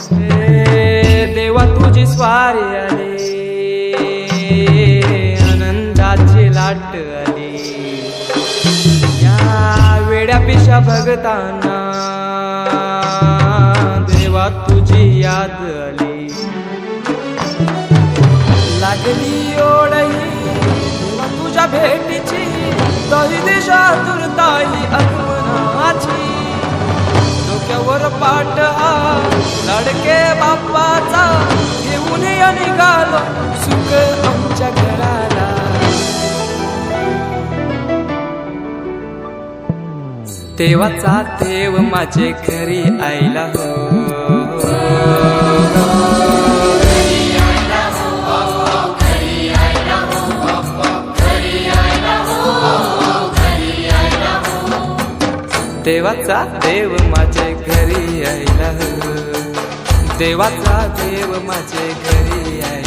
हे देवा तुझी स्वारी आली. आनंदाची लाट आली. या वेड्या पिशा भगतांना. देवा तुझी याद आली. लागली ओढही तुझ्या भेटीची तरी दिशा दुर्ताई आगमनाची बाप्पाचा घेऊन या निघालो सुख आमच्या घराला. देवाचा देव माझे घरी आईला हो. देवाचा देव माझे घरी यायला हो. देवाचा देव माझे घरी आहे.